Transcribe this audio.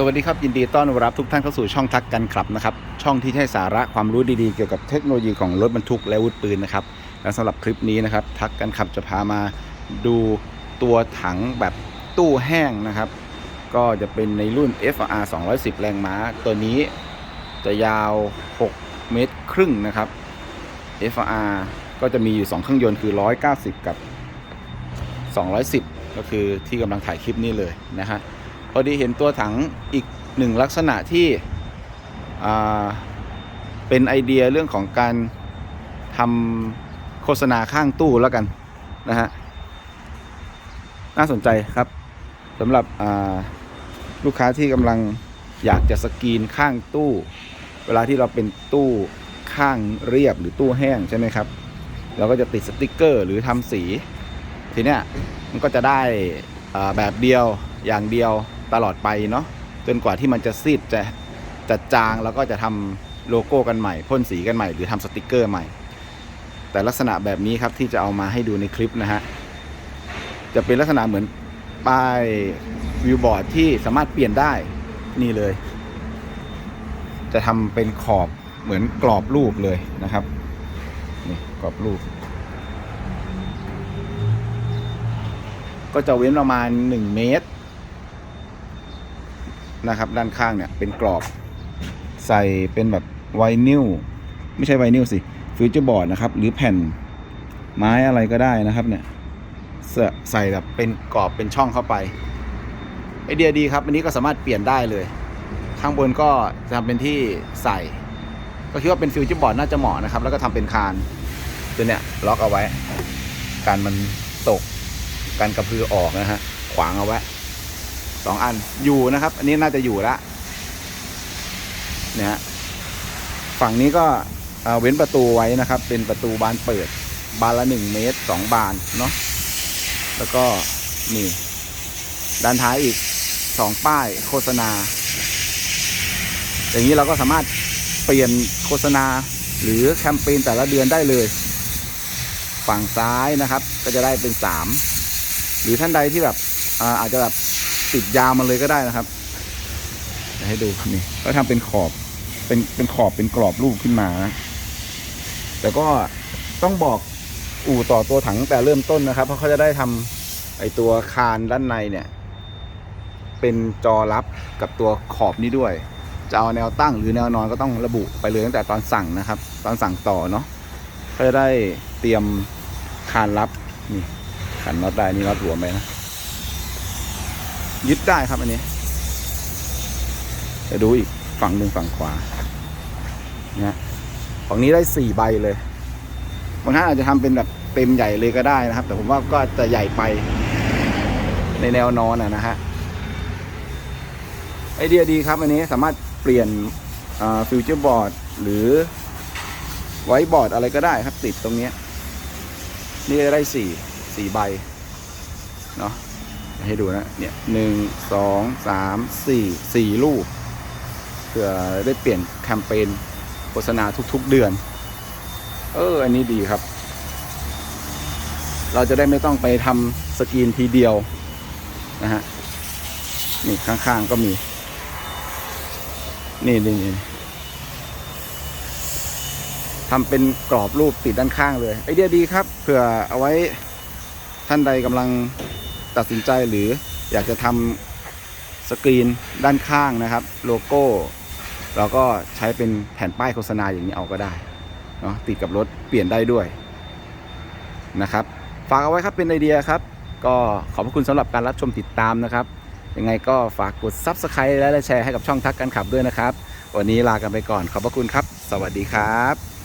สวัสดีครับ ยินดีต้อนรับทุกท่านเข้าสู่ช่องทักกันครับนะครับ ช่องที่ให้สาระความรู้ดีๆ เกี่ยวกับเทคโนโลยีของรถบรรทุกและอาวุธปืนนะครับ และสำหรับคลิปนี้นะครับ ทักกันครับจะพามาดูตัวถังแบบตู้แห้งนะครับ ก็จะเป็นในรุ่น FR 210 แรงม้า ตัวนี้จะยาว 6 เมตรครึ่งนะครับ FR ก็จะมีอยู่ 2 เครื่องยนต์คือ 190 กับ 210 ก็คือที่กำลังถ่ายคลิปนี้เลยนะฮะ พอดีเห็นตัวถังอีกหนึ่งลักษณะที่เป็นไอเดียเรื่องของการทำโฆษณาข้างตู้แล้วกันนะฮะน่าสนใจครับสำหรับลูกค้าที่กำลังอยากจะสกรีนข้างตู้ เวลาที่เราเป็นตู้ข้างเรียบหรือตู้แห้งใช่ไหมครับ เราก็จะติดสติกเกอร์ หรือทำสี ทีเนี้ยมันก็จะได้แบบเดียวอย่างเดียว ตลอดไปเนาะจนกว่าที่มันจะซีดจะจะจางแล้วก็จะทำโลโก้กันใหม่พ่นสีกันใหม่ หรือทำสติกเกอร์ใหม่ แต่ลักษณะแบบนี้ครับที่จะเอามาให้ดูในคลิปนะฮะจะเป็นลักษณะเหมือนป้ายวิวบอร์ดที่สามารถเปลี่ยนได้นี่เลย จะทำเป็นขอบเหมือนกรอบรูปเลยนะครับนี่กรอบรูป ก็จะเว้นประมาณ 1 เมตร นะครับ ด้านข้างเนี่ยเป็นกรอบ ใส่เป็นแบบไวนิลไม่ใช่ไวนิลสิฟิวเจอร์บอร์ดนะครับ หรือแผ่นไม้อะไรก็ได้นะครับเนี่ยใส่แบบเป็นกรอบเป็นช่องเข้าไปไอเดียดีครับ อันนี้ก็สามารถเปลี่ยนได้เลย ข้างบนก็จะทำเป็นที่ใส่ ก็คิดว่าเป็นฟิวเจอร์บอร์ดน่าจะเหมาะนะครับ แล้วก็ทำเป็นคานตัวเนี้ยล็อกเอาไว้ การมันตกกันกระพือออกนะฮะ ขวางเอาไว้ สองอันอยู่นะครับ อันนี้น่าจะอยู่ละเนี่ยฝั่งนี้ก็เอ่อเว้นประตูไว้นะครับ เป็นประตูบานเปิด บานละหนึ่งเมตรสองบานเนาะแล้วก็นี่ ด้านท้ายอีกสองป้ายโฆษณา อย่างนี้เราก็สามารถเปลี่ยนโฆษณาหรือแคมเปญแต่ละเดือนได้เลย ฝั่งซ้ายนะครับ ก็จะได้เป็นสามหรือท่านใดที่แบบอาอาจจะแบบ ติดยาวมันเลยก็ได้นะครับให้ดูนี่ก็ทำเป็นขอบเป็นเป็นขอบเป็นกรอบรูปขึ้นมานะแต่ก็ต้องบอกอู่ต่อตัวถังแต่เริ่มต้นนะครับ เพราะเขาจะได้ทำไอตัวคานด้านในเนี่ย เป็นจอรับกับตัวขอบนี้ด้วย จะเอาแนวตั้งหรือแนวนอนก็ต้องระบุไปเลยตั้งแต่ตอนสั่งนะครับ ตอนสั่งต่อเนาะก็จะได้เตรียมคานรับนี่ขันน็อตได้นี่น็อตหลวมไปนะ ยึดได้ครับอันนี้จะดูอีกฝั่งหนึ่งฝั่งขวาเนี่ยฝั่งนี้ได้สี่ใบเลย บางท่านอาจจะทำเป็นแบบเต็มใหญ่เลยก็ได้นะครับ แต่ผมว่าก็จะใหญ่ไปในแนวนอนอะนะฮะไอเดียดีครับ อันนี้สามารถเปลี่ยนฟิวเจอร์บอร์ดหรือไว้บอร์ดอะไรก็ได้ครับติดตรงนี้ นี่ได้สี่สี่ใบ เนาะ ให้ดูนะ เนี่ยหนึ่งสองสามสี่สี่ลูกเพื่อได้เปลี่ยนแคมเปญโฆษณาทุกๆเดือน เออ อันนี้ดีครับ เราจะได้ไม่ต้องไปทำสกรีนทีเดียวนะฮะ นี่ข้างๆก็มี นี่นี่นี่ทำเป็นกรอบรูปติดด้านข้างเลย ไอเดียดีครับ เผื่อเอาไว้ท่านใดกำลัง ตัดสินใจหรืออยากจะทำสกรีนด้านข้างนะครับ โลโก้ เราก็ใช้เป็นแผ่นป้ายโฆษณาอย่างนี้เอาก็ได้เนาะติดกับรถเปลี่ยนได้ด้วยนะครับ ฝากเอาไว้ครับเป็นไอเดียครับ ก็ขอบพระคุณสำหรับการรับชมติดตามนะครับ ยังไงก็ฝากกด Subscribe และแชร์ให้กับช่องทักกันขับด้วยนะครับ วันนี้ลากันไปก่อนขอบพระคุณครับ สวัสดีครับ